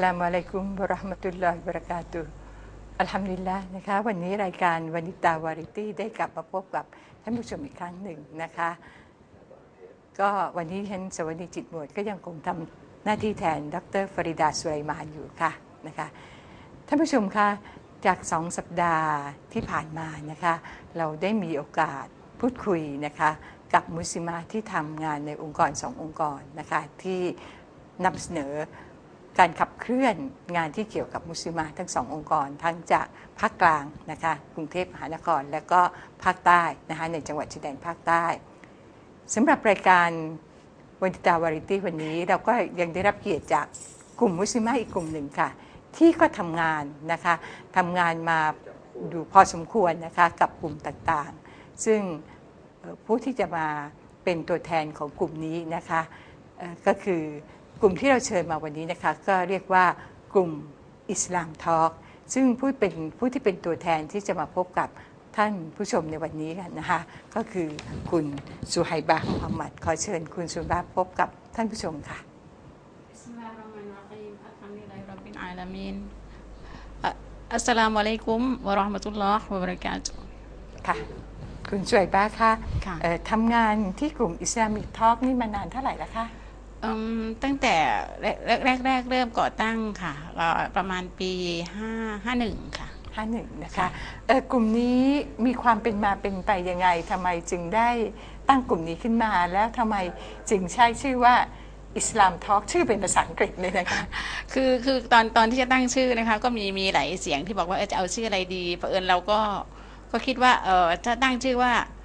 สลามุอะลัยกุมวะเรหมตุลลอฮิบรากาตุอัลฮัมดุลิลละนะคะวันนี้รายการวานิตาวาริตี้ได้กลับมาพบกับท่านผู้ชมอีกครั้งหนึ่งนะคะ ก็วันนี้ฉันสวัสดีจิตหมวดก็ยังคงทำหน้าที่แทนดรฟริดาสุไลมานอยู่ค่ะนะคะท่านผู้ชมคะจากสองสัปดาห์ที่ผ่านมานะคะเราได้มีโอกาสพูดคุยนะคะกับมุสลิมาที่ทำงานในองค์กรสององค์กรนะคะที่นำเสนอ การขับเคลื่อนงานที่เกี่ยวกับมุสลิมาทั้งสององค์กร ทั้งจากภาคกลางนะคะกรุงเทพมหานคร และก็ภาคใต้นะคะในจังหวัดชายแดนภาคใต้สำหรับรายการวันติตาวาริตี้วันนี้เราก็ยังได้รับเกียรติจากกลุ่มมุสลิมาอีกกลุ่มหนึ่งค่ะ ที่ก็ทำงานนะคะทำงานมาดูพอสมควรนะคะกับกลุ่มต่างๆ ซึ่งผู้ที่จะมาเป็นตัวแทนของกลุ่มนี้นะคะก็คือ กลุ่มที่เราเชิญมาวันนี้นะคะก็เรียกว่ากลุ่มอิสลามทอล์กซึ่งผู้เป็นผู้ที่เป็นตัวแทนที่จะมาพบกับท่านผู้ชมในวันนี้กันนะคะ ก็คือคุณสุไฮบะมุฮัมมัดขอเชิญคุณสุไฮบะพบกับท่านผู้ชมค่ะ Bismillahirrahmanirrahim. Alhamdulillahi alamin. Assalamualaikum warahmatullahi wabarakatuh. ค่ะ คุณช่วยบ้าค่ะค่ะเอ่อทำงานที่กลุ่มอิสลามิกทอล์กนี่มานานเท่าไหร่แล้วคะ อืมตั้งแต่แรกแรกแรกเริ่มก่อตั้งค่ะเอ่อประมาณปี5 51ค่ะ ห้าหนึ่งนะคะค่ะเอ่อกลุ่มนี้มีความเป็นมาเป็นไปยังไงทำไมจึงได้ตั้งกลุ่มนี้ขึ้นมา แล้วทำไมจึงใช้ชื่อว่าอิสลามทอล์กชื่อเป็นภาษาอังกฤษเลยนะคะ คือคือตอนตอนที่จะตั้งชื่อนะคะ ก็มีมีหลายเสียงที่บอกว่าเออจะเอาชื่ออะไรดีเผอิญเราก็ก็คิดว่าเออถ้าตั้งชื่อว่าเออ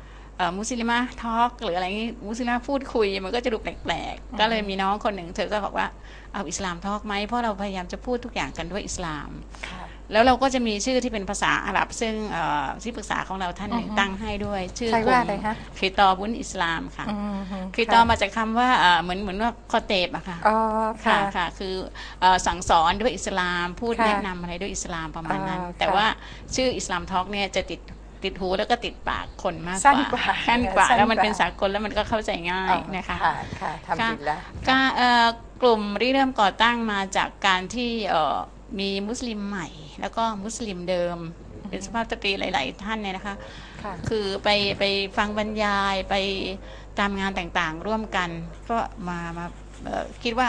มุสลิมะทอล์กหรืออะไรนี้มุสลิมะพูดคุยมันก็จะดูแปลกๆ ก็เลยมีน้องคนหนึ่งเธอก็บอกว่าเอาอิสลามทอล์กไหมเพราะเราพยายามจะพูดทุกอย่างกันด้วยอิสลามค่ะแล้วเราก็จะมีชื่อที่เป็นภาษาอาหรับ ซึ่งเอ่อที่ปรึกษาของเราท่านหนึ่งอือฮึตั้งให้ด้วย ชื่อใช้ว่าอะไรคะคิตอบุนอิสลามค่ะอืมฮึคิตอมาจากคำว่าเอ่อเหมือนเหมือนว่าคอเตบอะค่ะอ๋อค่ะค่ะค่ะคือเอ่อสั่งสอนด้วยอิสลามพูดค่ะแนะนำอะไรด้วยอิสลามประมาณนั้นอ่าแต่ค่ะว่าชื่ออิสลามทอล์กเนี่ยจะติด ติดหูแล้วก็ติดปากคนมากสั้นกกว่าว่าสั้นกว่าสั้นแล้วมันกว่าเป็นสากลแล้วมันก็เข้าใจง่ายนะคะค่ะค่ะทำดีแล้วก็เอ่อกลุ่มริเริ่มก่อตั้งมาจากการที่เอ่อมีมุสลิมใหม่ แล้วก็มุสลิมเดิม เป็นสภาพสตรีหลาย ๆ ท่านเนี่ยนะคะค่ะคือไปไปฟังบรรยายไปตามงานต่างๆ ร่วมกัน ก็มามาเอ่อคิดว่า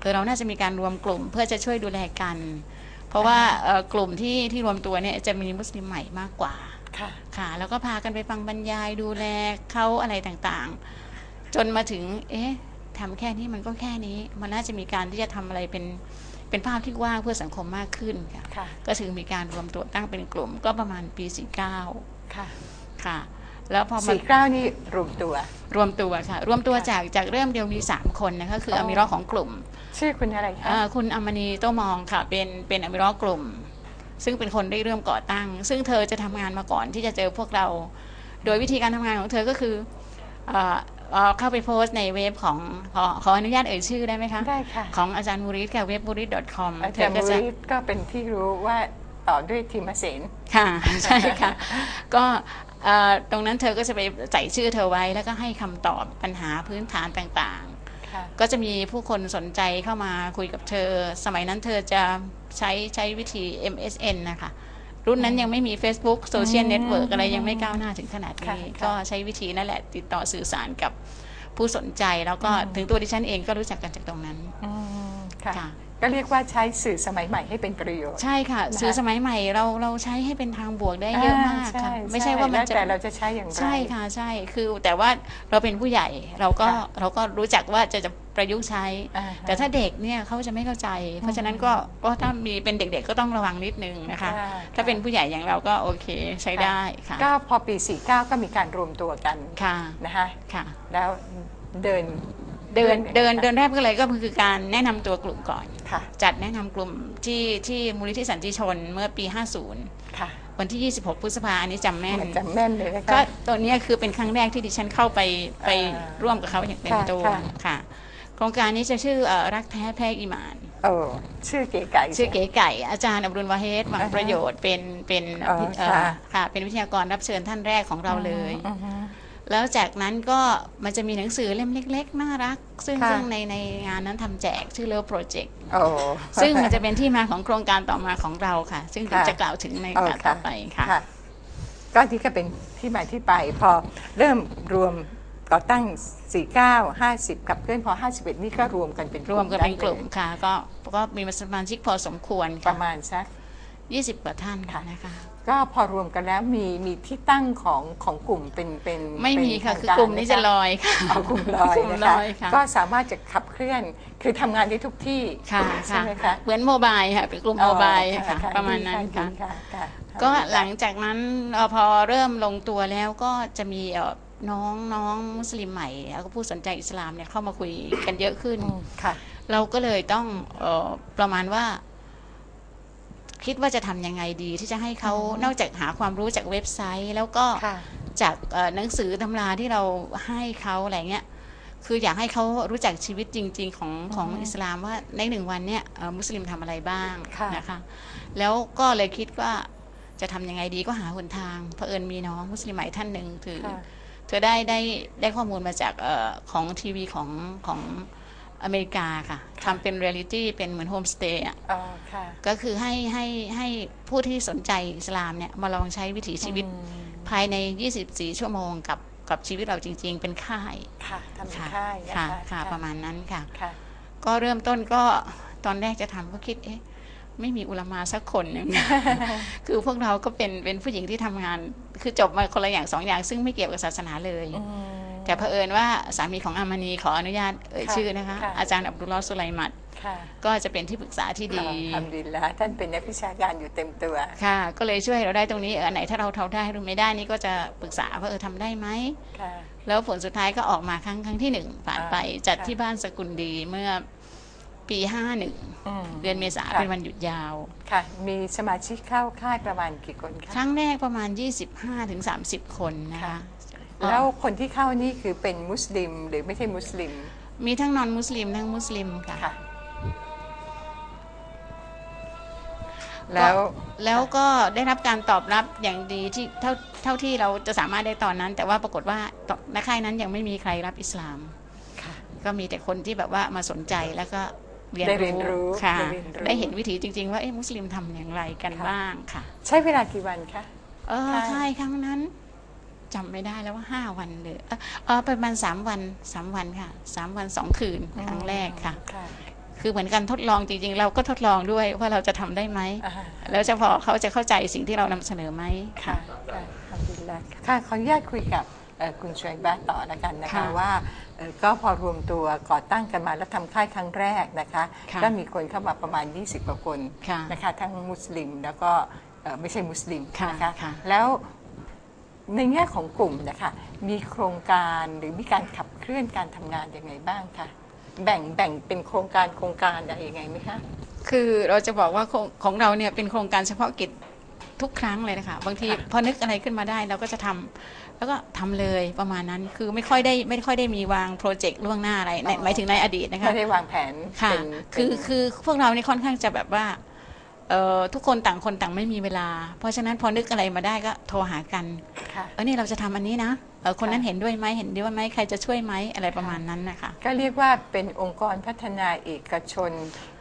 เออเราน่าจะมีการรวมกลุ่มเพื่อจะช่วยดูแลกัน เพราะว่าเอ่อกลุ่มที่ที่รวมตัวเนี่ยจะมีมุสลิมใหม่มากกว่า ค่ะค่ะแล้วก็พากันไปฟังบรรยายดูแลเขาอะไรต่างๆ จนมาถึง เอ๊ะทำแค่นี้มันก็แค่นี้ มันน่าจะมีการที่จะทำอะไรเป็นเป็นภาพที่กว้างเพื่อสังคมมากขึ้นค่ะค่ะ ก็ถึงมีการรวมตัวตั้งเป็นกลุ่ม ก็ประมาณปี 49 ค่ะ ค่ะ แล้วพอมาสี่เก้านี่รวมตัว รวมตัวค่ะ รวมตัวค่ะจากจากเริ่มเดียวมี 3 คนนะคะคืออออามิรอของกลุ่ม ชื่อคุณอะไรคะเอ่อคุณอมณีโตมองค่ะ เป็นเป็นอามิรอกลุ่ม ซึ่งเป็นคนได้เริ่มก่อตั้ง ซึ่งเธอจะทำงานมาก่อนที่จะเจอพวกเรา โดยวิธีการทำงานของเธอก็คือเอ่อเอ่อเข้าไปโพสต์ในเว็บของขอขออนุญาตเอ่ยชื่อได้ไหมคะได้ค่ะของอาจารย์มูริสค่ะเว็บมูริส .com อาเธจารอย์ก็มุจะริก็เป็นที่รู้ว่าต่อด้วยทีมเสนค่ะ ใช่ค่ะ ก็เอ่อตรงนั้นเธอก็จะไปใส่ชื่อเธอไว้แล้วก็ให้คำตอบปัญหาพื้นฐานต่างค่ะๆ ก็จะมีผู้คนสนใจเข้ามาคุยกับเธอ สมัยนั้นเธอจะใช้ใช้วิธี MSN นะคะ รุ่นนั้นยังไม่มี Facebook โซเชียลเน็ตเวิร์กอะไรยังไม่ก้าวหน้าถึงขนาดนี้ค่ะก็ใช้วิธีนั่นแหละติดต่อสื่อสารกับผู้สนใจแล้วก็ถึงตัวดิฉันเองก็รู้จักกันจากตรงนั้นอืมค่ะค่ะ ก็เรียกว่าใช้สื่อสมัยใหม่ให้เป็นประโยชน์ ใช่ค่ะ นะคะ สื่อสมัยใหม่เราเราใช้ให้เป็นทางบวกได้เยอะมากค่ะอ่ไม่ใช่ว่ามันแล้วจะแต่เราจะใช้อย่างไร ใช่ค่ะใช่คือแต่ว่าเราเป็นผู้ใหญ่เราก็ค่ะเราก็รู้จักว่าจะจะประยุกต์ใช้ อ่าฮะแต่ถ้าเด็กเนี่ยเขาจะไม่เข้าใจ เพราะฉะนั้นก็ก็ถ้ามีเป็นเด็กๆก็ต้องระวังนิดนึงนะคะ ค่ะ ถ้าเป็นผู้ใหญ่อย่างเราก็โอเคใช้ได้ค่ะก็พอปี 49 ก็มีการรวมตัวกันค่ะนะคะค่ะ แล้วเดินเดินเดินค่ะเดินแรกก็เลยก็คือการแนะนำตัวกลุ่มก่อน ค่ะ จัดแนะนำกลุ่มที่ที่มูลนิธิสันติชนเมื่อปี 50 ค่ะวันที่ 26 พฤษภาอันนี้จำแม่นจำแม่นเลยนะคะก็ตัวเนี้ยคือเป็นครั้งแรกที่ดิฉันเข้าไปไปอ่าร่วมกับเขาอย่างเต็มค่ะตัวค่ะค่ะ โครงการนี้จะชื่อเอ่อรักแท้แพร่อีหมานโอ้ชื่อเก๋ไก่ ชื่อเก๋ไก่ อาจารย์อับดุลวาเฮดหวังอ่าฮะประโยชน์เป็นเป็นอ๋อเอ่อค่ะค่ะเป็นวิทยากรรับเชิญท่านแรกของเราเลยอือฮึ แล้วจากนั้นก็มันจะมีหนังสือเล่มเล็ก ๆ น่ารัก ซึ่งค่ะ ซึ่งในในงานนั้นทำแจกชื่อเลิฟโปรเจกต์โอ้ ซึ่งมันจะเป็นที่มาของโครงการต่อมาของเราค่ะ ซึ่งค่ะ จะกล่าวถึงในโอ้การต่อไปค่ะ ค่ะ ก็ที่ก็เป็นที่มาที่ไป พอเริ่มรวมก่อตั้ง 49 50กับเพื่อนพอ 51 นี่ก็รวมกันเป็นรวมกันเป็นกลุ่มได้ค่ะ ก็ก็มีสมาชิกพอสมควรเลยปค่ะ ระมาณสัก 20 กว่าท่านค่ะนะคะก็พอรวมกันแล้วมีมีที่ตั้งของของกลุ่มเป็นเป็นไม่มีค่ะเป็นคือทางกลุ่มนี้จะไหลอยค่ะเอากลุ่มลอยกลุ่มนะลคะอยค่ะก็สามารถจะขับเคลื่อนคือทำงานได้ทุกที่ค่ะใช่ไหมคะเหมือนโมบายค่ะเป็นกลุ่มโมบายค่ะประมาณนั้นดีค่ะดีค่ะค่ะก็หลังจากนั้นเอ่อพอเริ่มลงตัวแล้วก็จะมีเอ่อน้องน้องมุสลิมใหม่แล้วก็ผู้สนใจอิสลามเนี่ยเข้ามาคุยกันเยอะขึ้นอืมค่ะ เราก็เลยต้องเออประมาณว่า คิดว่าจะทำยังไงดีที่จะให้เขาอืมนอกจากหาความรู้จากเว็บไซต์ แล้วก็ค่ะจากเอ่อหนังสือตำราที่เราให้เขาอะไรเงี้ยคืออยากให้เขารู้จักชีวิตจริง ๆ ของของอิสลามว่าในหนึ่งวันเนี่ยเอ่อมุสลิมทำอะไรบ้างค่ะนะคะ แล้วก็เลยคิดว่าจะทำยังไงดีก็หาหนทางเผอิญมีน้องมุสลิมใหม่ท่านหนึ่งคือค่ะเธอได้ได้ได้ข้อมูลมาจากเออของทีวีของของ อเมริกาค่ะทำเป็นเรียลิตี้เป็นเหมือนโฮมสเตย์อะอ๋อค่ะ ก็คือให้ให้ให้ผู้ที่สนใจอิสลามเนี่ยมาลองใช้วิถีชีวิตอืมภายใน 24 ชั่วโมงกับกับชีวิตเราจริง ๆ เป็นค่ายค่ะทำเป็นค่ะค่ายนะค่ะคะค่ะ ประมาณนั้นค่ะค่ะ ก็เริ่มต้นก็ตอนแรกจะทำก็คิดเอ๊ะไม่มีอุลามาสักคนหนึ่งคือพวกเราก็เป็นเป็นผู้หญิงที่ทำงาน คือจบมาคนละอย่างสองอย่าง ซึ่งไม่เกี่ยวกับศาสนาเลยอืม แต่เผอิญว่าสามีของอามานีขออนุญาตเอ่ยค่ะชื่อนะคะ ค่ะ อาจารย์อับดุลลอฮ์สุไลมัดค่ะก็จะเป็นที่ปรึกษาที่ดี ทำดีแล้วท่านเป็นนักวิชาการอยู่เต็มตัว ค่ะ ก็เลยช่วยเราได้ตรงนี้เอออันไหนถ้าเราทำได้หรือไม่ได้นี่ก็จะปรึกษาว่าเออทำได้ไหม ค่ะ แล้วผลสุดท้ายก็ออกมาครั้งครั้งที่หนึ่งผ่านไปอ่าจัดค่ะ ที่บ้านสกุลดีเมื่อปีห้าหนึ่งอืม เดือนเมษาค่ะ เป็นวันหยุดยาว ค่ะ มีสมาชิกเข้าค่ายประมาณกี่คนคคะรั้งแรกประมาณ 25ถึง30 คนนะคะ ค่ะ แล้วคนที่เข้านี่คือเป็นมุสลิมหรือไม่ใช่มุสลิม มีทั้งนอนมุสลิมทั้งมุสลิมค่ะ ค่ะ แล้วแล้วก็ได้รับการตอบรับอย่างดีที่เท่าเท่าที่เราจะสามารถได้ตอนนั้น แต่ว่าปรากฏว่าตในค่ายนั้นยังไม่มีใครรับอิสลาม ค่ะ ก็มีแต่คนที่แบบว่ามาสนใจแล้วก็เรียนได้เรียนรู้ค่ะ ได้เรียนรู้ ได้เห็นวิถีจริง ๆ ว่าเอ๊ะมุสลิมทำอย่างไรกันค่ะบ้างค่ะ ใช้เวลากี่วันคะ เออค่ะค่ายครั้งนั้น จำไม่ได้แล้วว่าห้าวันหรือเออเออประมาณสามวันสามวันค่ะสามวันสองคืนครั้งแรกค่ะค่ะคือเหมือนกันทดลองจริงๆ เราก็ทดลองด้วยว่าเราจะทำได้ไหมอ่าแล้วจะพอเขาจะเข้าใจสิ่งที่เรานำเสนอไหมค่ะค่ะทำดีแล้วค่ะขออนุญาตคุยกับเอ่อคุณชวยบ้าต่อแล้วกันนะคะค่ะว่าเอ่อก็พอรวมตัวก่อตั้งกันมาแล้วทำค่ายครั้งแรกนะคะค่ะก็มีคนเข้ามาประมาณ 20กว่าคนค่ะนะคะทั้งมุสลิมแล้วก็เอ่อไม่ใช่มุสลิมค่ะนะคะค่ะแล้ว ในแง่ของกลุ่มนะคะมีโครงการหรือมีการขับเคลื่อนการทำงานยังไงบ้างคะแบ่งแบ่งเป็นโครงการโครงการอะไรยังไงไหมคะ คือเราจะบอกว่าของของเราเนี่ยเป็นโครงการเฉพาะกิจทุกครั้งเลยนะคะบางทีค่ะพอนึกอะไรขึ้นมาได้เราก็จะทำแล้วก็ทำเลยประมาณนั้นคือไม่ค่อยได้ไม่ค่อยได้มีวางโปรเจกต์ล่วงหน้าอะไรในหมายถึงในอดีตนะคะ ไม่ได้วางแผนค่ะ เป็นคือเป็น คือพวกเรานี่ค่อนข้างจะแบบว่าเอ่อ ทุกคนต่างคนต่างไม่มีเวลา เพราะฉะนั้นพอนึกอะไรมาได้ก็โทรหากันค่ะเออนี่เราจะทำอันนี้นะเออคนนั้นค่ะเห็นด้วยไหมเห็นด้วยไหมใครจะช่วยไหมอะไรประมาณนั้นนะคะก็เรียกว่าเป็นองค์กรพัฒนาเอกชน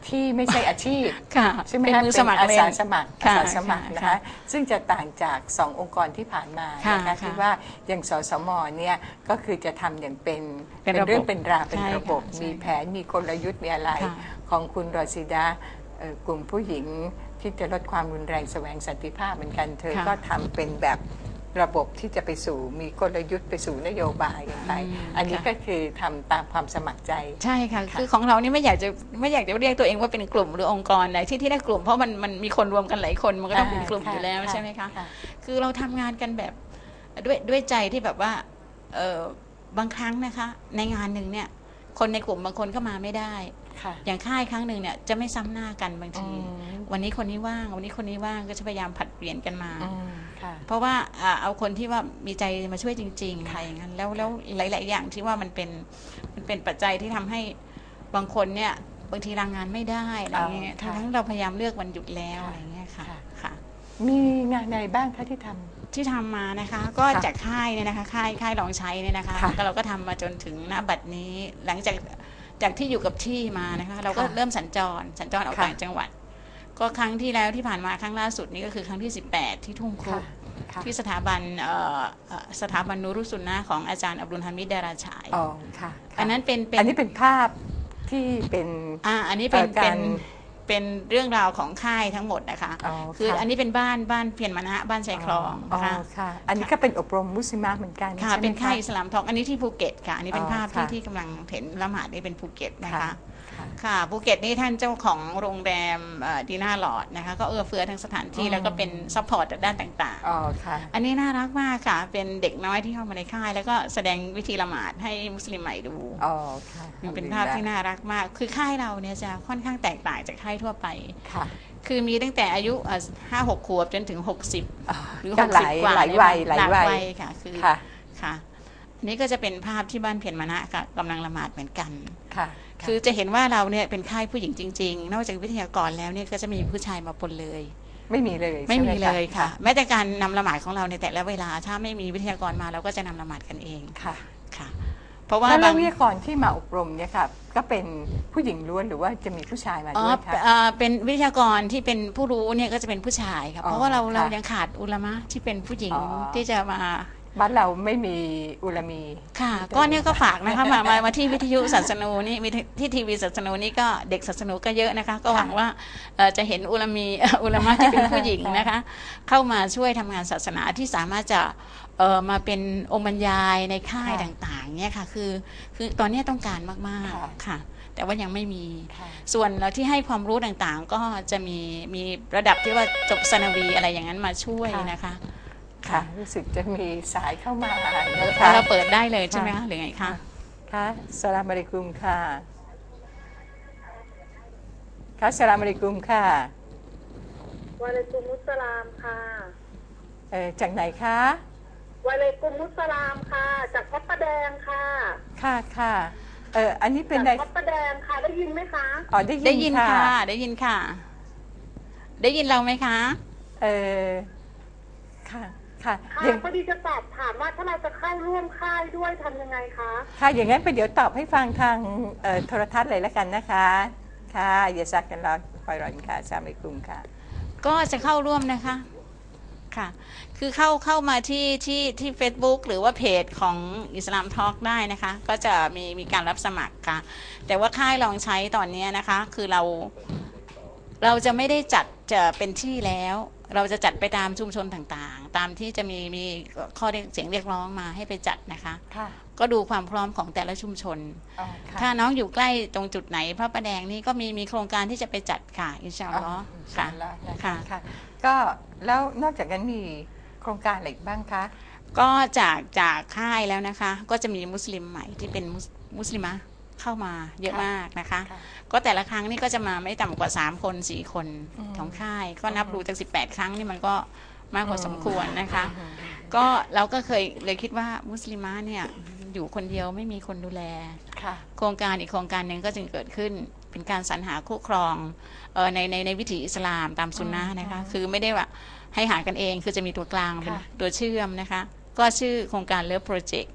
ที่ไม่ใช่อาชีพค่ะใช่ไหมเป็นคะมือสมัครอาเลยสาสมัครอาค่ะสาสมัครค่ะนะค่ะคะซึ่งจะต่างจากสององค์กรที่ผ่านมาค่ะนะคะค่ะที่ว่าอย่างสสมเนี่ยก็คือจะทำอย่างเป็นเป็นระบบเรื่องเป็นราวเป็นใช่ระบบค่ะใช่มีแผนมีกลยุทธ์มีอะไรค่ะของคุณรอซิดาเอ่อ กลุ่มผู้หญิงที่จะลดความรุนแรงแสวงสันติภาพเหมือนกัน เธอค่ะก็ทำเป็นแบบระบบที่จะไปสู่มีกลยุทธ์ไปสู่นโยบายกันไปอืมอันนี้ค่ะก็คือทำตามความสมัครใจ ใช่ค่ะค่ะ คือของเรานี่ไม่อยากจะไม่อยากจะเรียกตัวเองว่าเป็นกลุ่มหรือองค์กรอะไรที่ที่ได้กลุ่มเพราะมันมันมีคนรวมกันหลายคนมันก็ต้องเป็นกลุ่มอยู่แล้วใช่ไหมคะ คือเราทำงานกันแบบด้วยด้วยใจที่แบบว่าเออบางครั้งนะคะ ในงานหนึ่งเนี่ยคนในกลุ่มบางคนก็มาไม่ได้ค่ะ อย่างค่ายครั้งหนึ่งเนี่ยจะไม่ซ้ำหน้ากันบางทีอืมวันนี้คนนี้ว่าง วันนี้คนนี้ว่างก็จะพยายามผลัดเปลี่ยนกันมาอืมค่ะเพราะว่าอ่าเอาคนที่ว่ามีใจมาช่วยจริงๆค่ะอะไรอย่างนั้นแล้วแล้วหลาย ๆ อย่างที่ว่ามันเป็นมันเป็นปัจจัยที่ทำให้บางคนเนี่ยบางทีลางงานไม่ได้อะไรเงี้ยทั้งๆเราพยายามเลือกวันหยุดแล้วอะไรเงี้ยค่ะค่ะค่ะมีงานอะไรบ้างคะที่ทที่ทำมานะคะก็ค่ะจากค่ายเนี่ยนะคะค่ายค่ายลองใช้เนี่ยนะคะค่ะก็เราก็ทำมาจนถึงณบัดนี้หลังจาก จากที่อยู่กับที่มานะคะ เราก็ค่ะ เริ่มสัญจรสัญจรออกค่ะต่างจังหวัด ก็ครั้งที่แล้วที่ผ่านมาครั้งล่าสุดนี้ก็คือครั้งที่ 18 ที่ทุ่งครุค่ะค่ะที่สถาบันเอ่อเอ่อสถาบันนูรุสุนนะของอาจารย์อับดุลฮามิดดาราชาย อ๋อค่ะค่ะอันนั้นเป็นเป็อันนี้เป็นภาพที่เป็น อ่าอันนี้เป็นเอ่อการเป็น เป็นเรื่องราวของค่ายทั้งหมดนะคะ อ๋อคือค่ะอันนี้เป็นบ้านบ้านเพียรมณะบ้านชายคลองอ๋อนะคะค่ะ อันนี้ก็เป็นอบรมมุสลิมะเหมือนกันค่ะ ใช่ไหม เป็นค่ายคะอิสลามทองอันนี้ที่ภูเก็ตค่ะ อันนี้เป็นอ๋อภาพที่ค่ะที่กำลังเห็นละหมาดนี่เป็นภูเก็ตนะคะค่ะ ค่ะค่ะภูเก็ตนี่ท่านเจ้าของโรงแรมดีน่าหลอดนะคะ ก็เอื้อเฟื้อทั้งสถานที่อืมแล้วก็เป็นซัพพอร์ตด้านต่างอ๋อค่ะๆอันนี้น่ารักมากค่ะ เป็นเด็กน้อยที่เข้ามาในค่าย แล้วก็แสดงวิธีละหมาดให้มุสลิมใหม่ดูอ๋อค่ะมันเป็นภาพที่น่ารักมาก คือค่ายเราเนี่ยจะค่อนข้างแตกต่างจากค่ายทั่วไปค่ะคือมีตั้งแต่อายุห้าหกขวบจนถึงหกสิบอ๋อหรือก็หกหสิบลายกว่าหลายวัยหลายกวัยวัยค่ะคือค่ะค่ะอันนี่ก็จะเป็นภาพที่บ้านเพียรมณะกับกำลังละหมาดเหมือนกันค่ะ คือจะเห็นว่าเราเนี่ยเป็นค่ายผู้หญิงจริง ๆ นอกจากวิทยากรแล้วเนี่ยก็จะมีผู้ชายมาปนเลย ไม่มีเลยไม่มีใช่หเลยค่ะ แม้แต่การนำละหมาดของเราในแต่ละเวลา ถ้าไม่มีวิทยากรมาเราก็จะนำละหมาดกันเองค่ะค่ะ เพราะว่าแล้วบางวิทยากรที่มาอบรมเนี่ยค่ะก็เป็นผู้หญิงล้วนหรือว่าจะมีผู้ชายมาอ๋อด้วยคะเอ่อเป็นวิทยากรที่เป็นผู้รู้เนี่ยก็จะเป็นผู้ชายค่ะอ๋อเพราะว่าเราค่ะเรายังขาดอุลามะที่เป็นผู้หญิงอ๋อที่จะมา บ้านเราไม่มีอุลามี ค่ะ ก็เนี่ยก็ฝากนะคะมามามาที่วิทยุศาสนูนี่วิทที่ทีวีศาสนูนี่ก็เด็กศาสนูก็เยอะนะคะ ก็หวังว่าเอ่อจะเห็นอุลามีอุลามะที่เป็นผู้หญิงนะคะ เข้ามาช่วยทำงานศาสนาที่สามารถจะเอ่อมาเป็นองค์บรรยายในค่ายค่ะต่างๆเนี่ยค่ะคือคือตอนนี้ต้องการมากค่ะ ๆค่ะ แต่ว่ายังไม่มี ค่ะส่วนเราที่ให้ความรู้ต่างๆ ก็จะมีมีระดับที่ว่าจบสนวีอะไรอย่างนั้นมาช่วยนะคะ ค่ะรู้สึกจะมีสายเข้ามานะเราคะเราเปิดได้เลยใช่ไหมค่ะคะหรือไงคะค่ะสลามอะลัยกุมค่ะค่ะสลามอะลัยกุมค่ะวะเลกุมุสสลามค่ะเอ่อจากไหนคะวะเลกุมุสสลามค่ะ จากพัดประแดงค่ะ ค่ะค่ะเอออันนี้เป็นจากอะไรพัดประแดงค่ะได้ยินไหมคะอ๋อได้ยินได้ยินค่ะค่ะได้ยินค่ะ ได้ยินเราไหมคะ เออค่ะ ค่ะค่ะอย่างพอดีจะสอบถามว่าถ้าเราจะเข้าร่วมค่ายด้วยทำยังไงคะ ค่ะอย่างนั้นไปเดี๋ยวตอบให้ฟังทางเอ่อโทรทัศน์เลยแล้วกันนะคะ ค่ะอย่าซักกันรอคอยรออีกค่ะสลามอะลัยกุมค่ะ ก็จะเข้าร่วมนะคะค่ะ คือเข้าเข้ามาที่ที่ที่ Facebook หรือว่าเพจของอิสลามทอล์กได้นะคะ ก็จะมีมีการรับสมัครค่ะ แต่ว่าค่ายลองใช้ตอนนี้นะคะ คือเราเราจะไม่ได้จัดจะเป็นที่แล้ว เราจะจัดไปตามชุมชนต่างๆ ตามที่จะมีมีข้อเรียกเสียงเรียกร้องมาให้ไปจัดนะคะ ค่ะก็ดูความพร้อมของแต่ละชุมชน อ๋อค่ะ ถ้าน้องอยู่ใกล้ตรงจุดไหนพระประแดงนี่ก็มีมีโครงการที่จะไปจัดค่ะอินชาอัลลอฮ์อินค่ะชาอัลลอฮ์นะคะค่ะ ค่ะ ก็แล้วนอกจากนั้นมีโครงการอะไรอีกบ้างคะ ก็จากจากค่ายแล้วนะคะ ก็จะมีมุสลิมใหม่ที่เป็นมุสมุสลิมะ เข้ามาเยอะค่ะมากนะคะค่ะก็แต่ละครั้งนี่ก็จะมาไม่ต่ำกว่า 3 คน 4 คนอืมของค่าย ก็นับดูจาก 18 ครั้งนี่มันก็มากกว่าอืมสมควรนะคะ ก็เราก็เคยเลยคิดว่ามุสลิมะเนี่ยอยู่คนเดียวไม่มีคนดูแลค่ะโครงการอีกโครงการหนึ่งก็จึงเกิดขึ้นเป็นการสรรหาคู่ครองเอ่อในในในวิถีอิสลามตามซุนนะห์นะคะ คือไม่ได้ว่าให้หากันเองคือจะมีตัวกลางเป็นค่ะตัวเชื่อมนะคะ ก็ชื่อโครงการเลิฟโปรเจกต์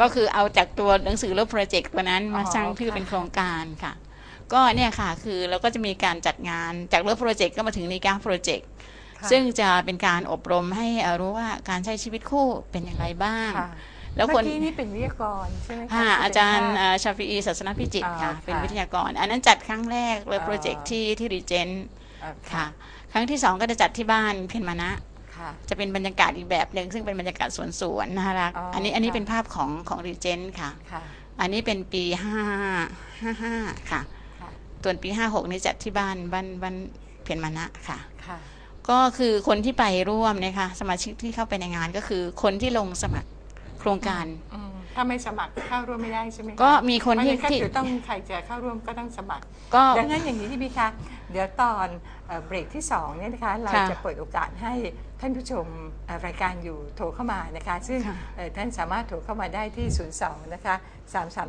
ก็คือเอาจากตัวหนังสือเลิฟโปรเจกต์ตัวนั้นมาอ๋อสร้างชื่อค่ะเป็นโครงการค่ะ ก็เนี่ยค่ะคือเราก็จะมีการจัดงานจากเลิฟโปรเจกต์ก็มาถึงนิกาโปรเจกต์ค่ะซึ่งจะเป็นการอบรมให้เอ่อรู้ว่าการใช้ชีวิตคู่เป็นอย่างไรบ้างค่ะแล้วคเมื่อนกี้นี่เป็นวิทยากรใช่ไหมคะค่ะที่เป็นอาจารย์ภพเอ่อชาฟีอีศาสนพิจิตรอ๋อค่ะค่ะ เป็นวิทยากร อันนั้นจัดครั้งแรกเลยอ๋อโปรเจกต์ที่ที่รีเจนต์อ่าค่ะ ครั้งที่สองก็จะจัดที่บ้านเพียรมานะ ค่ะ จะเป็นบรรยากาศอีกแบบหนึ่งซึ่งเป็นบรรยากาศสวนสวนน่ารักอ๋ออัอันนี้อันนี้ค่ะ เป็นภาพของของรีเจนต์ค่ะ ค่ะ อันนี้เป็นปีห้าห้าห้าค่ะค่ะ ส่วนปีห้าหกนี่จัดที่บ้านบ้านบ้านเพียรมานะค่ะ ค่ะ ก็คือคนที่ไปร่วมเนะคะสมาชิกที่เข้าไปในงานก็คือคนที่ลงสมัครโครงการอืม ถ้าไม่สมัครเข้าร่วมไม่ได้ใช่ไหมะก็มีคนที่เพราะฉะก็ที่ คือต้องใครจะเข้าร่วมก็ต้องสมัคร ก็ ดังนั้นอย่างนี้ที่พี่คะเดี๋ยวตอนเอ่อเบรกที่2เนี่ยนะคะเราค่ะจะเปิดโอกาสให้ท่านผู้ชมเอ่อรายการอยู่โทรเข้ามานะคะซึ่งค่ะ เอ่อท่านสามารถโทรเข้ามาได้ที่ 02 นะคะ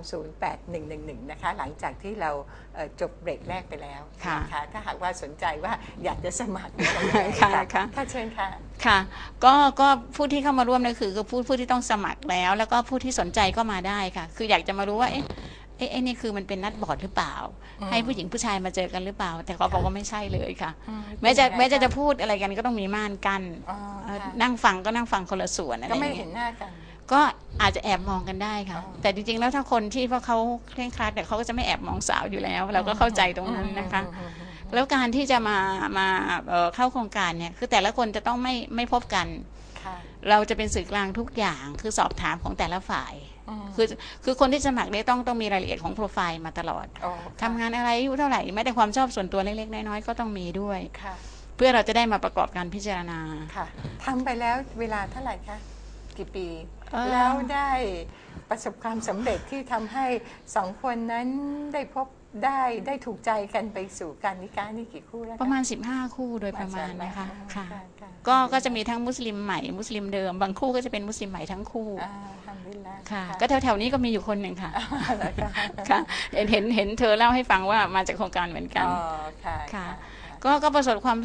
3308111 นะคะหลังจากที่เราเอ่อจบเบรกแรกไปแล้วค่ะนถ้าหากว่าสนใจว่าอยากจะสมัครหรืออะไรยังไงค่ะค่ะค่ะเชิญค่ะ ค่ะ ก็ก็ผู้ที่เข้ามาร่วมเนี่ยคือคือผู้ผู้ที่ต้องสมัครแล้ว แล้วก็ผู้ที่สนใจก็มาได้ค่ะ คืออยากจะมารู้ว่าเอ๊ะเอ๊ะเอ๊ะนี่คือมันเป็นนัดบอร์ดหรือเปล่าอืมให้ผู้หญิงผู้ชายมาเจอกันหรือเปล่า แต่เขาบอกว่าไม่ใช่เลยค่ะอืมแม้จะเป็นยังไงแม้จะคะจะพูดอะไรกันก็ต้องมีม่านกันอ๋อเอ่อค่ะนั่งฟังก็นั่งฟังคนละส่วนอะไรก็อไม่ย่างเห็เงี้นยหน้ากันก็อาจจะแอบมองกันได้ค่ะอ๋อแต่จริงๆแล้วถ้าคนที่พวกเขาเคร่งครัดเนี่ยเขาก็จะไม่แอบมองสาวอยู่แล้ว เราก็เข้าใจตรงนั้นนะคะอืมอืมอืม แล้วการที่จะมามาเอ่อเข้าโครงการเนี่ยคือแต่ละคนจะต้องไม่ไม่พบกันค่ะเราจะเป็นสื่อกลางทุกอย่างคือสอบถามของแต่ละฝ่ายอืมคือคือคนที่สมัครเนี่ยต้องต้องมีรายละเอียดของโปรไฟล์มาตลอดอ๋อทำงานอะไรอายุเท่าไหร่แม้แต่ความชอบส่วนตัวเล็กๆน้อยๆก็ต้องมีด้วยค่ะเพื่อเราจะได้มาประกอบการพิจารณาค่ะทำไปแล้วเวลาเท่าไหร่คะกี่ปีเอ่อแล้วได้ประสบความสำเร็จที่ทำให้สองคนนั้นได้พบ ได้ได้ถูกใจกันไปสู่การนิการนี่กี่คู่แล้วคประมาณ 15 คู่โดยประมาณชนะคะอัลลอฮ์ค่ะค่ะ ก็ก็จะมีทั้งมุสลิมใหม่มุสลิมเดิม บางคู่ก็จะเป็นมุสลิมใหม่ทั้งคู่อ่าทำดีแล้วค่ะ ก็แถวๆนี้ก็มีอยู่คนหนึ่งค่ะแล้วค่ะค่ะเห็นเห็นเห็นเธอเล่าให้ฟังว่ามาจากโครงการเหมือนกันอ๋อค่ะค่ะก็ก็ประสบความ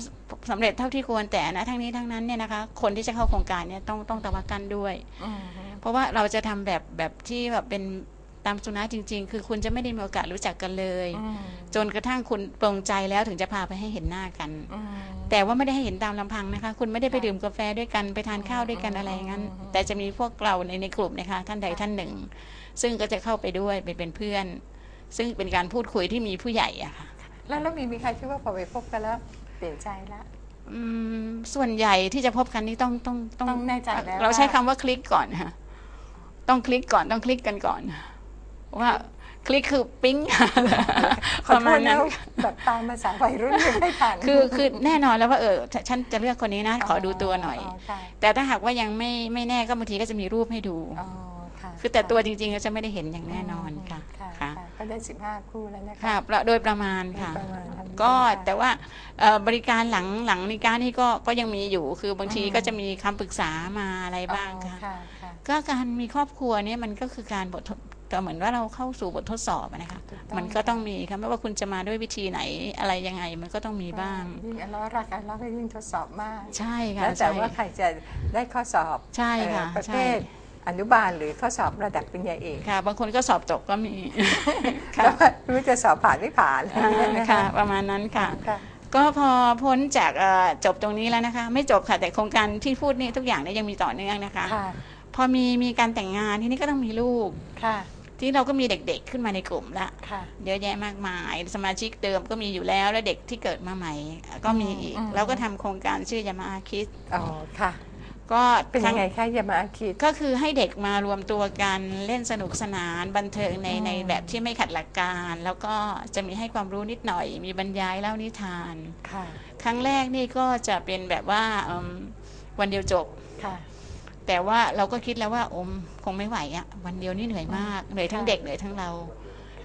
สำเร็จเท่าที่ควรแต่นะทั้งนี้ทั้งนั้นเนี่ยนะคะ คนที่จะเข้าโครงการเนี่ยต้องต้องตะวักันด้วยอืมเพราะว่าเราจะทำแบบแบบที่แบบเป็น ตามสุนัขจริง ๆ คือคุณจะไม่ได้มีโอกาสรู้จักกันเลยอืมจนกระทั่งคุณปรงใจแล้วถึงจะพาไปให้เห็นหน้ากันอืมแต่ว่าไม่ได้ให้เห็นตามลำพังนะคะ คุณไม่ได้ไปค่ะดื่มกาแฟด้วยกันไปทานข้าวด้วยกันอะไรอย่างนั้นอืมแต่จะมีพวกเราในในกลุ่มนะคะ ท่านใดค่ะท่านหนึ่ง ซึ่งก็จะเข้าไปด้วยเป็นเป็นเพื่อน ซึ่งเป็นการพูดคุยที่มีผู้ใหญ่อะค่ะแล้วแล้วมีมีใครที่ว่าพอไปพบกันแล้วเปลี่ยนใจละอืมส่วนใหญ่ที่จะพบกันนี่ต้องต้องต้องแน่ใจแล้วเราใช้ว่าคำว่าคลิกก่อนค่ะต้องคลิกก่อนต้องคลิกกันก่อน ว่าคลิกคือปิ๊งขปอระโทมาณษนั้นะนแบบตามภาษาวัยรุ่นยังไม่ทันคือคือแน่นอนแล้วว่าเออฉฉันจะเลือกคนนี้นะ ขอดูตัวหน่อยค่ะแต่ถ้าหากว่ายังไม่ไม่แน่ก็บางทีก็จะมีรูปให้ดูอ๋อค่ะคือแต่ตัวจริงๆก็จะไม่ได้เห็นอย่างแน่นอนค่ะค่ะค่ะค่ะก็ได้สิบห้าคู่แล้วนะคะค่ะประโดยประมาณค่ะประมาณนั้นก็ค่ะแต่ว่าเอ่อบริการหลังหลังนิการนี่ก็ก็ยังมีอยู่ คือบางทีอืมก็จะมีคำปรึกษามาอะไรบ้างอ๋อค่ะค่ะค่ะ ก็การมีครอบครัวเนี่ยมันก็คือการ บททดแต่เหมือนว่าเราเข้าสู่บททดสอบอะนะคะถูกต้องมันก็ต้องมีค่ะไม่ว่าคุณจะมาด้วยวิธีไหนอะไรยังไงมันก็ต้องมีบ้างยิ่งอัลเลอฮ์รักอัลเลอฮ์ก็ยิ่งทดสอบมากใช่ค่ะแล้วแต่ใช่ว่าใครจะได้ข้อสอบใช่ค่ะเอ่อประใช่เภทอนุบาลหรือข้อสอบระดับปริญญาเอกค่ะ บางคนก็สอบตกก็มีค่ะแล้วก็ไม่รู้จะสอบผ่านไม่ผ่านอะไรอย่างเงี้ยนะค่ะคะประมาณนั้นค่ะค่ะก็พอพ้นจากเอ่อจบตรงนี้แล้วนะคะ ไม่จบค่ะแต่โครงการที่พูดนี่ทุกอย่างเนี่ยยังมีต่อเนื่องนะคะค่ะพอมีมีการแต่งงานที่นี่ก็ต้องมีลูกค่ะ ที่เราก็มีเด็กๆขึ้นมาในกลุ่มละค่ะเยอะแยะมากมาย สมาชิกเดิมก็มีอยู่แล้วและเด็กที่เกิดมาใหม่ ก็มีอีกอืม เราก็ทำโครงการชื่อยามาอาคิดอ๋อค่ะ ก็เป็นยังไงคะยามาอาคิด ก็คือให้เด็กมารวมตัวกันเล่นสนุกสนานบันเทิงในอืม ในแบบที่ไม่ขัดหลักการ แล้วก็จะมีให้ความรู้นิดหน่อย มีบรรยายเล่านิทาน ค่ะ ครั้งแรกนี่ก็จะเป็นแบบว่าอืมวันเดียวจบ ค่ะ แต่ว่าเราก็คิดแล้วว่าอมคงไม่ไหวอะวันเดียวนี่เหนื่อยมากเหนื่อยทั้งเด็กเหนื่อยทั้งเรา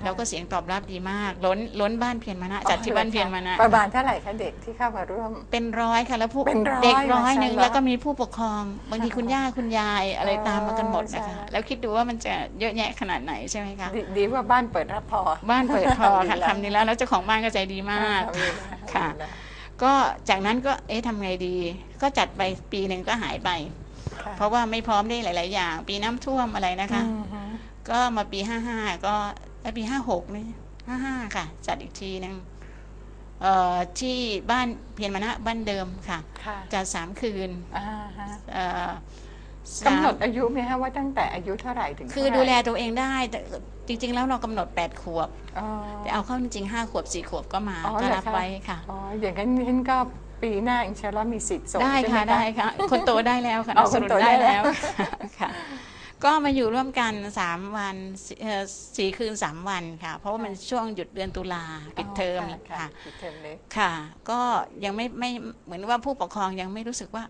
แล้วก็เสียงตอบรับดีมาก ล้นล้นบ้านเพียรมานะจัดที่บ้านเพียรมานะประมาณเท่าไหร่คะเด็กที่เข้ามาร่วม เป็นร้อยค่ะแล้วผู้เป็นร้อยเด็กร้อยหนึ่งมาชาอัลลอฮ์แล้วก็มีผู้ปกครอง บางทีคุณย่าคุณยายอะไรอ๋อตามมากันหมดนะคะ ใช่ แล้วคิดดูว่ามันจะเยอะแยะขนาดไหนใช่ไหมคะดีดีว่าบ้านเปิดรับพอบ้านเปิดพอค่ะอัลฮัมดุลิลลาห์ทำนี้แล้วแล้วเจ้าของบ้านก็ใจดีมากอัลฮัมดุลิลลาห์ค่ะ ก็จากนั้นก็เอ๊ะทำไงดี ก็จัดไปปีหนึ่งก็หายไปค่ะ เพราะว่าไม่พร้อมได้หลาย ๆ อย่าง ปีน้ำท่วมอะไรนะคะอืมฮึก็มาปีห้าห้าก็เอ้ยปีห้าหกนี่ห้าห้าค่ะ จัดอีกทีหนึงเอ่อที่บ้านเพียรมณะบ้านเดิมค่ะค่ะจัดสามคืนอ่าฮะเอ่อกำหนดสามอายุไหมคะว่าตั้งแต่อายุเท่าไหร่ถึงคือเท่าไหร่ดูแลตัวเองได้แต่จริง ๆ แล้วเรากำหนดแปดขวบอ๋อแต่เอาเข้าจริงๆห้าขวบสี่ขวบก็มาอ๋อก็เหรอรับคะไว้ค่ะอ๋ออย่างนั้นฉันก็ ปีหน้าอินชาอัลลอฮ์มีสิทธิ์ส่งได้ใช่ไหมค่ะได้ค่ะ คนโตได้แล้วค่ะอ๋อสคนรุปโตได้ได้แล้แล้ววค่ะ ก็มาอยู่ร่วมกันสามวันสี่เอ่อสี่คืนสามวันค่ะ เพราะว่ามันช่วงหยุดเดือนตุลาปิดเทอมค่ะค่ะค่ะ ปิดเทอมเล็ก ค่ะ ก็ยังไม่ไม่เหมือนว่าผู้ปกครองยังไม่รู้สึกว่า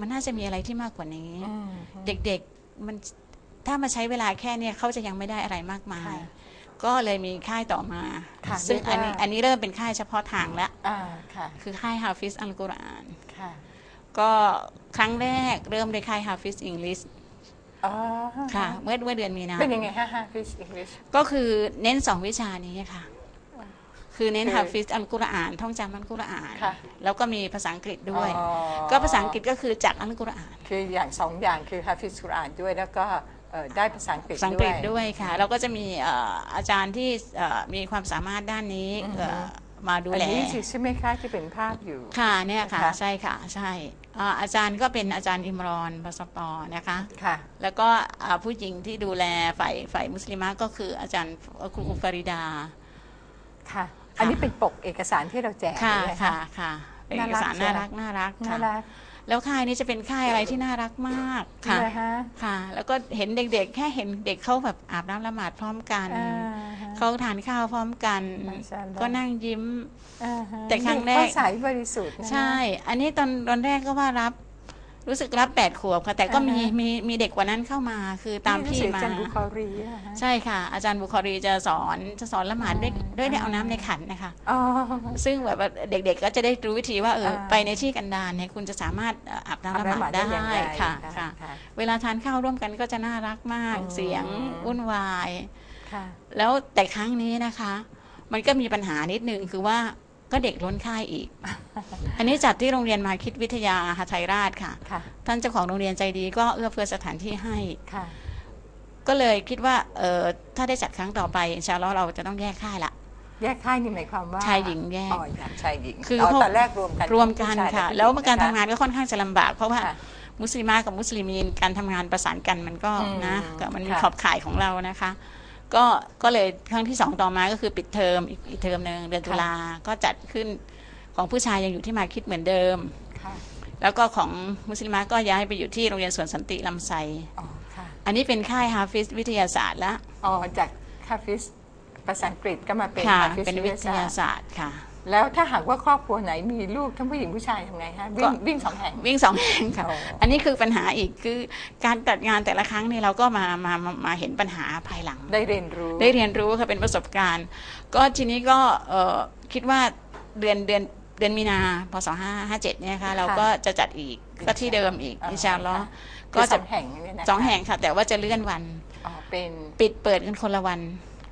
มันน่าจะมีอะไรที่มากกว่านี้อืมเด็กๆมันถ้ามาใช้เวลาแค่เนี้ยเขาจะยังไม่ได้อะไรมากมาย ค่ะ ก็เลยมีค่ายต่อมา ค่ะซึ่งเรียกว่า อันนี้อันนี้เริ่มเป็นค่ายเฉพาะทางแล้ว อ่าค่ะคือค่ายฮาฟิสอัลกุรอาน ค่ะก็ครั้งแรกเริ่มด้วยค่ายฮาฟิสอังกฤษอ๋อค่ะเมื่อเมื่อเดือนมีนาเป็นยังไงฮะฮะฟิชอังกฤษ ก็คือเน้นสองวิชานี้ค่ะ คือเน้นคือฮาฟิสอัลกุรอาน ท่องจำอัลกุรอาน ค่ะ แล้วก็มีภาษาอังกฤษด้วยอ๋อก็ภาษาอังกฤษก็คือจากอัลกุรอาน คืออย่างสองอย่างคือฮาฟิสกุรอานด้วยแล้วก็ เอ่อได้ภาษาอังกฤษภาษาอังกฤษด้วยค่ะแล้วก็จะมีเอ่ออาจารย์ที่เอ่อมีความสามารถด้านนี้เอ่อมาดูอันแล นี้สิใช่ไหมคะที่เป็นภาพอยู่ ค่ะเนี่ยค่ะ นะคะ ใช่ค่ะใช่อ่าอาจารย์ก็เป็นอาจารย์อิมรอนบสตอนะคะ ค่ะ แล้วก็อ่าผู้หญิงที่ดูแลฝ่ายฝ่ายมุสลิมะก็คืออาจารย์ครูฟาริดา ค่ะ อันนี้เป็นปกเอกสารที่เราแจกค่ะใช่ไหมค่ะ ค่ะเป็นเอกสารน่าน่ารัรักกน่ารักน่าค่ะรัก แล้วค่ายนี้จะเป็นค่ายอะไรที่น่ารักมากค่ะเลยฮะค่ะ แล้วก็เห็นเด็กๆ แค่เห็นเด็กเขาแบบอาบน้ำละหมาดพร้อมกันอ่าฮะ เขาทานข้าวพร้อมกัน มาชาอัลลอฮ์ ก็นั่งยิ้ม อ่าฮะแต่ครั้งแรกเขาใสบริสุทธิ์นะใช่ อันนี้ตอนตอนแรกก็ว่ารับ รู้สึกรับแปดขวบค่ะ แต่ก็มีอ่าฮะมีมีเด็กกว่านั้นเข้ามาคือตามนี่พี่หนังสือมาจันบุคอรีนะฮะใช่ค่ะ อาจารย์บุคอรีจะสอนจะสอนละหมาดด้วยอ่าด้วยเอาน้ำในขันนะคะอ๋อซึ่งแบบว่าเด็กๆก็จะได้รู้วิธีว่าเอออ่าไปในที่กันดารเนี่ยคุณจะสามารถเอ่ออาบน้ำละหมาดได้อย่างไรค่ะค่ะค่ะ เวลาทานข้าวร่วมกันก็จะน่ารักมากอ๋อเสียงวุ่นวายค่ะแล้วแต่ครั้งนี้นะคะ มันก็มีปัญหานิดนึงคือว่า ก็เด็กล้นค่ายอีก อันนี้จัดที่โรงเรียนมาคิดวิทยาหาไทยราชค่ะ ค่ะ ท่านเจ้าของโรงเรียนใจดีก็เอื้อเฟื้อสถานที่ให้ ค่ะ ก็เลยคิดว่าเออถ้าได้จัดครั้งต่อไปอินชาอัลลอฮ์เราจะต้องแยกค่ายละ แยกค่ายนี่หมายความว่าชายหญิงแยก อ๋ออย่างชายหญิงคืออ๋อพวก ตอนแรกรวมกันรวมกันผู้ชายค่ะผู้หญิแล้วการะคะทำงานก็ค่อนข้างจะลำบากเพราะว่า ค่ะ มุสลิมากับมุสลิมีนการทำงานประสานกันมันก็อืมนะก็มันมีค่ะ ขอบข่ายของเรานะคะ ก็ก็เลยครั้งที่สองต่อมาก็คือปิดเทอมอีกอีกเทอมหนึ่งเดือนตุลาก็จัดขึ้นของผู้ชายยังอยู่ที่มาคิดเหมือนเดิม ค่ะ แล้วก็ของมุสลิมาก็ย้ายไปอยู่ที่โรงเรียนสวนสันติลำไซอ๋อ ค่ะ อันนี้เป็นค่ายฮาฟิซวิทยาศาสตร์แล้วอ๋อ จากคาฟิสภาษาอังกฤษก็มาเป็นค่ะ คาฟิสเป็นวิทยาศาสตร์ค่ะ แล้วถ้าหากว่าครอบครัวไหนมีลูกทั้งผู้หญิงผู้ชายทำไงฮะวิ่ก็งวิ่งสองแห่ง วิ่งสองแห่งค่ะ อ๋ออันนี้คือปัญหาอีกคือการจัดงานแต่ละครั้งเนี่ยเราก็มามามามาเห็นปัญหาภายหลัง ได้เรียนรู้ ได้เรียนรู้ค่ะเป็นประสบการณ์ ก็ทีนี้ก็เอ่อคิดว่าเดือนเดือนเดือนมีนาพศห้าห้าเจ็ดเนี่ยค่ะเราก็จะจัดอีกก็ที่เดิมอีกอ่า อินชาอัลลอฮ์ค่ะก็คือสจะองแห่งเนี่ยนะคะสองแห่งค่ะ แต่ว่าจะเลื่อนวัน อ๋อเป็น ปิดเปิดกันคนละวัน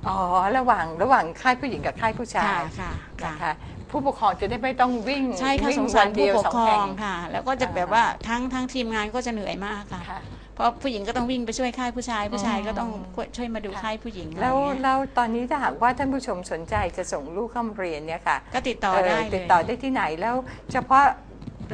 อ๋อระหว่างระหว่างค่ายผู้หญิงกับค่ายผู้ชาค่ะยค่ะค่ะนะคะผู้ปกครองจะได้ไม่ต้องวิ่งใช่ค่ะวิ่สงสารวันเดีผู้ยวปกสองครอแห่งค่ะ แล้วก็จะอ่าแบบว่าทั้งทั้งทีมงานก็จะเหนื่อยมากค่ะ ค่ะ เพราะผู้หญิงก็ต้องวิ่งไปช่วยค่ายผู้ชาย ผู้ชายก็ต้องอืมช่วยมาดูค่ะ ค่ายผู้หญิงแล้วอะไรเงี้ยแล้วตอนนี้ถ้าหากว่าท่านผู้ชมสนใจจะส่งลูกเข้ามาเรียนเนี่ยค่ะก็ติดต่อเได้เลยติดต่อได้ที่ไหนแล้ว เฉพาะ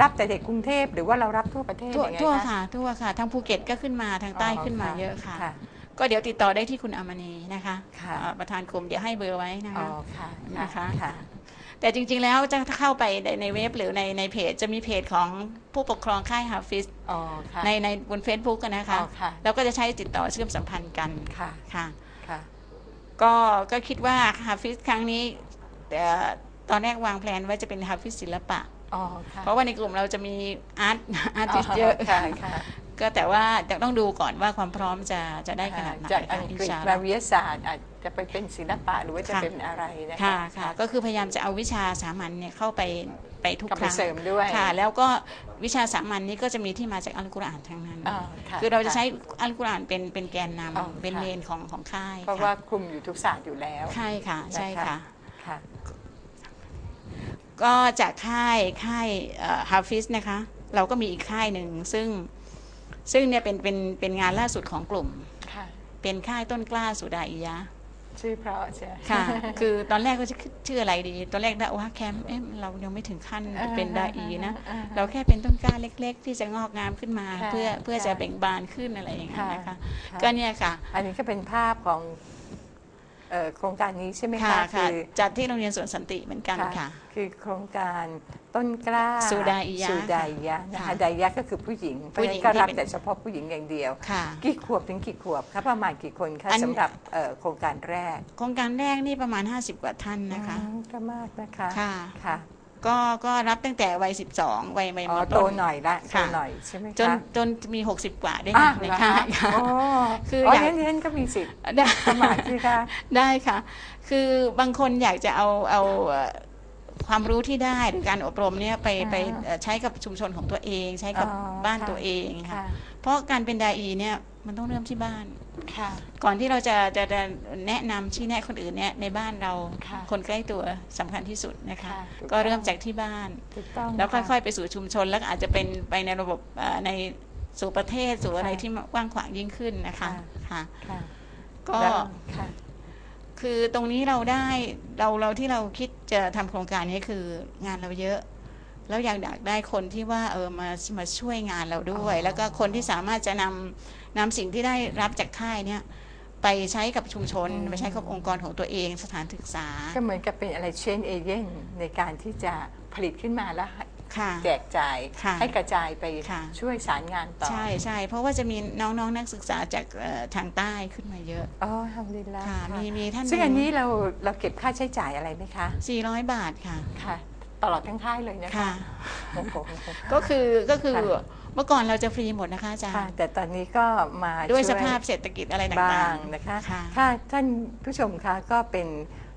รับแต่เด็กกรุงเทพหรือว่าเรารับทั่วประเทศทั่วยังไงทั่วคะค่ะ ทั่วค่ะทางภูเก็ตก็ขึ้นมาทางใต้ขึ้นมาเยอะค่ะ ก็เดี๋ยวติดต่อได้ที่คุณอามณีนะคะค่ะอ่าประธานกลุ่มเดี๋ยวให้เบอร์ไว้นะอ๋อคะ ค่ะนะคะ ค่ะ แต่จริงๆแล้วจะเข้าไปในในเว็บหรือในในเพจจะมีเพจของผู้ปกครองค่ายฮาฟิสอ๋อค่ะ ในในบน Facebook กันนะคะ อ๋อค่ะ แล้วก็จะใช้ติดต่อเชื่อมสัมพันธ์กันค่ะ ค่ะ ค่ะ ก็ก็คิดว่าฮาฟิสครั้งนี้เอ่อตอนแรกวางแผนไว้จะเป็นฮาฟิสศิลปะ อ๋อ ค่ะเพราะว่าในกลุ่มเราจะมีอาร์ตอาร์ติสเยอะ ค่ะ ค่ะ ก็แต่ว่าจะต้องดูก่อนว่าความพร้อมจะจะได้ขนาดไหนจากค่ะอังอินกฤษชาอัลลมาอฮ์วิทยาศาสตร์อาจจะไปเป็นศิลปะหรือว่าจะค่ะเป็นอะไรนะค่ะคะค่ะก็คือพยายามจะเอาวิชาสามัญเนี่ยเข้าไปไปทุกกลับคไปรั้งเสริมด้วยค่ะ แล้วก็วิชาสามัญนี่ก็จะมีที่มาจากอัลกุรอานทั้งนั้นอ่าค่ะคือเราจะใช้อัลกุรอานเป็นเป็นแกนนอ๋อำเป็นค่ะเมนของของค่ายเพราะค่ะว่าคลุมอยู่ทุกศาสตร์อยู่แล้วใช่ค่ะใช่นะคะค่ะค่ะก็จากค่ายค่ายฮาฟิสนะคะ เราก็มีอีกค่ายหนึ่งซึ่ง ซึ่งเนี่ยเป็นเป็นเป็นงานล่าสุดของกลุ่ม ค่ะ เป็นค่ายต้นกล้าสุดาอิยะ ชื่อเพราะใช่ค่ะ คือตอนแรกก็จะชื่ออะไรดี ตอนแรกดาว่าแคมป์เอ๊ะเรายังไม่ถึงขั้นเป็นดาอีนะอ่าเราแค่เป็นต้นกล้าเล็ก ๆ ที่จะงอกงามขึ้นมาค่ะเพื่อเพื่อค่ะจะเบ่งบานขึ้นอะไรอย่างเงี้ยนะคะค่ะค่ะก็เนี่ยค่ะ อันนี้ก็เป็นภาพของ เอ่อโครงการนี้ใช่ไหมค่ะคะค่ะอ จัดที่โรงเรียนสวนสันติเหมือนกันค่ะ คือโครงการต้นกล้าสุดาอิยะสุดาอิยะนะค่ะคะดาอิยะก็คือผู้หญิงเพผู้ราะฉะหญินั้งนก็รับที่เป็น แต่เฉพาะผู้หญิงอย่างเดียว ค่ะ กี่ขวบถึงกี่ขวบคะประมาณกี่คนคะอัน สำหรับเอ่อโครงการแรกโครงการแรกนี่ประมาณ 50 กว่าท่านนะคะ อืมก็มากนะคะค่ะ ค่ะ ก็ก็รับตั้งแต่วัยสิบสองวัยวัยอ๋อมโตต้น หน่อยละโตค่ะ หน่อยใช่ไหมคะจนจนมีหกสิบกว่าด้วยอะค่ะในเหรอค่าคะยค่ะอ๋อคืออ๋ออยากงั้นงั้นก็มีสิทธิ์ได้สมัครสิคะ ได้ค่ะ คือบางคนอยากจะเอาเอาเอ่อความรู้ที่ได้หรือการอบรมเนี่ยไปอ่าไปเอ่อใช้กับชุมชนของตัวเอง ใช้กับอ๋อบ้านค่ะ ตัวเองค่ะ ค่ะ เพราะการเป็นดาอีเนี่ยมันต้องเริ่มที่บ้านค่ะ ก่อนที่เราจะจะจะแนะนำชี้แนะคนอื่นเนี่ยในบ้านเราค่ะคนใกล้ตัวสำคัญที่สุดนะคะค่ะถูกก็เริ่มต้องจากที่บ้านถูกต้องแล้วค่ค่ะอยๆไปสู่ชุมชนแล้วก็อาจจะเป็นไปในระบบเอ่อในสู่ประเทศสู่อะไรค่ะที่กว้างขวางยิ่งขึ้นนะคะค่ะค่ะค่ะก็แล้วค่ะคือตรงนี้เราได้เราเราที่เราคิดจะทำโครงการนี้คืองานเราเยอะ แล้วอยากอยากได้คนที่ว่าเออมามาช่วยงานเราด้วยอ๋อแล้วก็คนที่สามารถจะนำนำสิ่งที่ได้รับจากค่ายเนี่ยไปใช้กับชุมชนไปใช้กับองค์กรของตัวเองสถานศึกษา ก็เหมือนกับเป็นอะไรเชนเอเย่นในการที่จะผลิตขึ้นมาแล้วให้ค่ะแจกจ่ายค่ะให้กระจายไปค่ะช่วยสารงานต่อ ใช่ใช่เพราะว่าจะมีน้องๆนักศึกษาจากเอ่อทางใต้ขึ้นมาเยอะอ๋อทำดีแล้วค่ะมีมีท่านซึ่งหนึ่งอันนี้เราเราเก็บค่าใช้จ่ายอะไรไหมคะ 400 บาทค่ะค่ะ ตลอดทั้งค่ายเลยนะคะค่ะ โอ้โหก็คือก็คือค่ะเมื่อก่อนเราจะฟรีหมดนะคะอาจารค่ะย์แต่ตอนนี้ก็มาด้วยช่สภาพเศรษฐกิจอะไรต่างๆบ้างนะคะ ค่ะค่ะท่านผู้ชมคะก็เป็น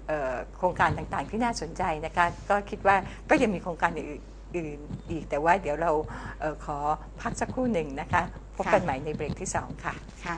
เอ่อโครงการต่างๆที่น่าสนใจนะคะ ก็คิดว่าก็ยังมีโครงการอื่นอื่นอีก แต่ว่าเดี๋ยวเราเอ่อขอพักสักครู่หนึ่งนะคะ พบกันใหม่ในเบรกที่2ค่ะค่ะ